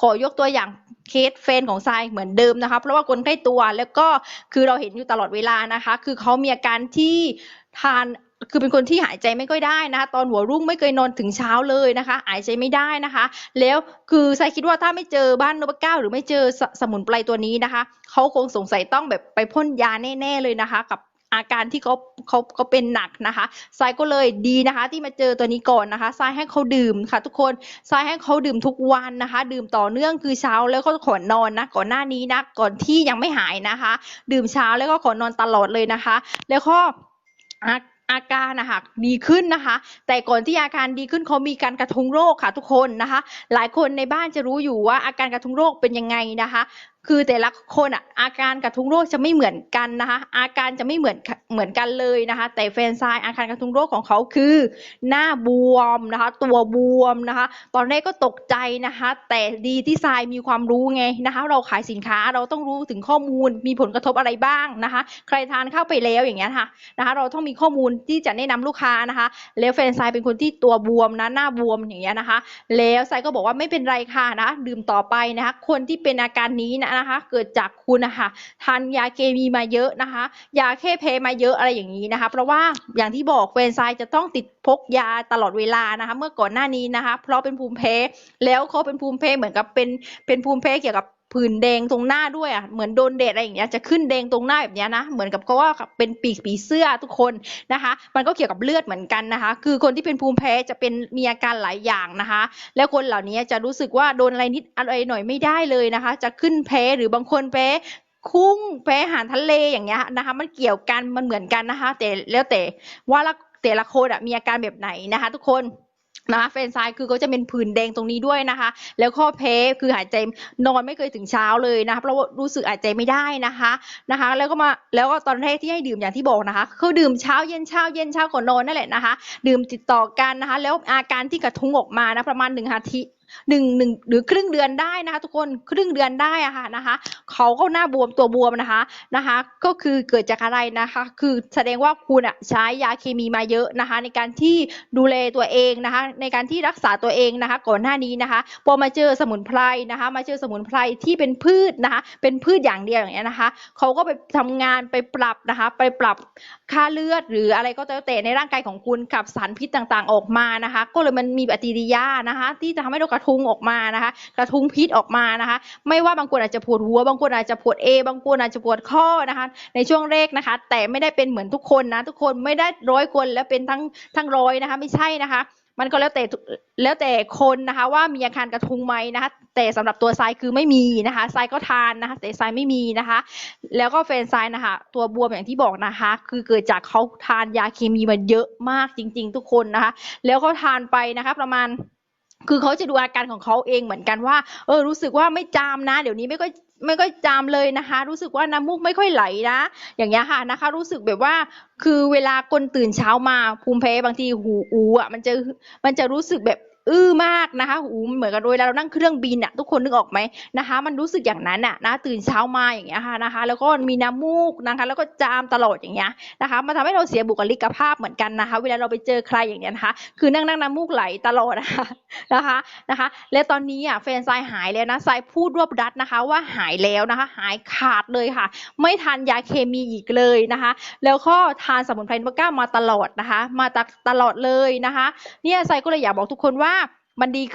ขอยกตัวอย่างเคสแฟนของทรายเหมือนเดิมนะคะเพราะว่าคนใกล้ตัวแล้วก็คือเราเห็นอยู่ตลอดเวลานะคะ คือเขามีอาการที่ทานคือเป็นคนที่หายใจไม่ค่อยได้นะคะตอนหัวรุ่งไม่เคยนอนถึงเช้าเลยนะคะ หายใจไม่ได้นะคะ แล้วคือทรายคิดว่าถ้าไม่เจอบ้านนพเก้าหรือไม่เจอสสมุนไพรตัวนี้นะคะเขาคงสงสัยต้องแบบไปพ่นยาแน่ ๆเลยนะคะ กับ อาการที่เขาเขาเขาเป็นหนักนะคะทรายก็เลยดีนะคะ ที่มาเจอตัวนี้ก่อนนะคะทรายให้เขาดื่มค่ะ ทุกคนทรายให้เขาดื่มทุกวันนะคะ ดื่มต่อเนื่องคือเช้าแล้วก็ก่อนนอนนะก่อนหน้านี้นะก่อนที่ยังไม่หายนะคะ ดื่มเช้าแล้วก็ก่อนนอนตลอดเลยนะคะ แล้วก็อาอาการนะคะดีขึ้นนะคะ แต่ก่อนที่อาการดีขึ้นเขามีการกระทุ้งโรคค่ะทุกคนนะคะ หลายคนในบ้านจะรู้อยู่ว่าอาการกระทุ้งโรคเป็นยังไงนะคะ คือแต่ละคนอะอาการกระทุ้งโรคจะไม่เหมือนกันนะคะ อาการจะไม่เหมือนเหมือนกันเลยนะคะ แต่แฟนซายอาการกระทุ้งโรคของเขาคือ หน้าบวมนะคะ ตัวบวมนะคะ ตอนแรกก็ตกใจนะคะ แต่ดีที่ทรายมีความรู้ไงนะคะ เราขายสินค้าเราต้องรู้ถึงข้อมูลมีผลกระทบอะไรบ้างนะคะ ใครทานเข้าไปแล้วอย่างเงี้ยค่ะนะคะ เราต้องมีข้อมูลที่จะแนะนำลูกค้านะคะ แล้วแฟนซายเป็นคนที่ตัวบวมนะหน้าบวมอย่างเงี้ยนะคะ แล้วไซก็บอกว่าไม่เป็นไรค่ะนะดื่มต่อไปนะคะคนที่เป็นอาการนี้นะนะคะ เกิดจากคุณนะคะทานยาเคมีมาเยอะนะคะ ยาเคเพมาเยอะอะไรอย่างนี้นะคะ เพราะว่าอย่างที่บอกเฟรนไซน์จะต้องติดพกยาตลอดเวลานะคะ เมื่อก่อนหน้านี้นะคะ เพราะเป็นภูมิแพ้แล้วเขาเป็นภูมิแพ้เหมือนกับเป็นเป็นภูมิแพ้เกี่ยวกับ ผื่นแดงตรงหน้าด้วยอะเหมือนโดนแดดอะไรอย่างเงี้ยจะขึ้นแดงตรงหน้าแบบเนี้ยนะเหมือนกับเขาว่าเป็นปีกผีเสื้อทุกคนนะคะ มันก็เกี่ยวกับเลือดเหมือนกันนะคะ คือคนที่เป็นภูมิแพ้จะเป็นมีอาการหลายอย่างนะคะ แล้วคนเหล่านี้จะรู้สึกว่าโดนอะไรนิดอะไรหน่อยไม่ได้เลยนะคะ จะขึ้นแพ้หรือบางคนแพ้คุ้งแพ้อาหารทะเลอย่างเงี้ยนะคะ มันเกี่ยวกันมันเหมือนกันนะคะ แต่แล้วแต่ว่าละแต่ละคนอะมีอาการแบบไหนนะคะ ทุกคน นะคะเฟนไซคือเขาจะเป็นผื่นแดงตรงนี้ด้วยนะคะ แล้วข้อเพ้คือหายใจนอนไม่เคยถึงเช้าเลยนะคะเพราะว่ารู้สึกหายใจไม่ได้นะคะนะคะ แล้วก็มาแล้วก็ตอนแรกที่ให้ดื่มอย่างที่บอกนะคะคือดื่มเช้าเย็นเช้าเย็นเช้าก่อนนอนนั่นแหละนะคะ ดื่มติดต่อกันนะคะ แล้วอาการที่กระทุ้งออกมานะประมาณหนึ่งอาทิตย์ หนึ่งหนึ่งหรือครึ่งเดือนได้นะคะทุกคนครึ่งเดือนได้อะค่ะนะคะเขาก็หน้าบวมตัวบวมนะคะนะคะ ก็คือเกิดจากอะไรนะคะ คือแสดงว่าคุณอะใช้ยาเคมีมาเยอะนะคะ ในการที่ดูแลตัวเองนะคะ ในการที่รักษาตัวเองนะคะ ก่อนหน้านี้นะคะพอมาเจอสมุนไพรนะคะ มาเจอสมุนไพรที่เป็นพืชนะคะ เป็นพืชอย่างเดียวอย่างเงี้ยนะคะเขาก็ไปทำงานไปปรับนะคะ ไปปรับค่าเลือดหรืออะไรก็แล้วแต่ในร่างกายของคุณขับสารพิษต่างๆ ออกมานะคะ ก็เลยมันมีปฏิกิริยานะคะ ที่จะทำให้เราระทุ้งออกมานะคะ กระทุ้งพิษออกมานะคะ ไม่ว่าบางคนอาจจะปวดหัว บางคนอาจจะปวดเอบางคนอาจจะปวดข้อนะคะ ในช่วงแรกนะคะ แต่ไม่ได้เป็นเหมือนทุกคนนะ ทุกคนไม่ได้ร้อยคนแล้วเป็นทั้งทั้งร้อยนะคะ ไม่ใช่นะคะมันก็แล้วแต่แล้วแต่คนนะคะว่ามีอาการกระทุงไหมนะคะแต่สำหรับตัวทรายคือไม่มีนะคะทรายก็ทานนะคะแต่ทรายไม่มีนะคะ แล้วก็เฟนไซน์นะคะตัวบวมอย่างที่บอกนะคะ คือเกิดจากเขาทานยาเคมีมาเยอะมากจริง ๆ ทุกคนนะคะ แล้วเขาทานไปนะคะประมาณ คือเขาจะดูอาการของเขาเองเหมือนกันว่า เออ รู้สึกว่าไม่จามนะ เดี๋ยวนี้ไม่ก็ไม่ก็จามเลยนะคะ รู้สึกว่าน้ำมูกไม่ค่อยไหลนะ อย่างเงี้ยค่ะนะคะ รู้สึกแบบว่าคือเวลาคนตื่นเช้ามาภูมิแพ้บางทีหูอูอะมันจะมันจะรู้สึกแบบ อื้อมากนะคะหูเหมือนกับเวลาเรานั่งเครื่องบินอะทุกคนนึกออกไหมนะคะ มันรู้สึกอย่างนั้นอะนะตื่นเช้ามาอย่างเงี้ยค่ะนะคะ แล้วก็มีน้ำมูกนะคะ แล้วก็จามตลอดอย่างเงี้ยนะคะมันทำให้เราเสียบุคลิกภาพเหมือนกันนะคะ เวลาเราไปเจอใครอย่างเงี้ยนะคะ คือนั่งนั่งน้ำมูกไหลตลอดนะคะนะคะนะคะ และตอนนี้อะแฟนทรายหายแล้วนะทรายพูดรวบรัดนะคะ ว่าหายแล้วนะคะ หายขาดเลยค่ะ ไม่ทานยาเคมีอีกเลยนะคะ แล้วก็ทานสมุนไพรนพเก้ามาตลอดนะคะ มาตตลอดเลยนะคะ เนี่ยทรายก็เลยอยากบอกทุกคนว่า มันดีขึ้น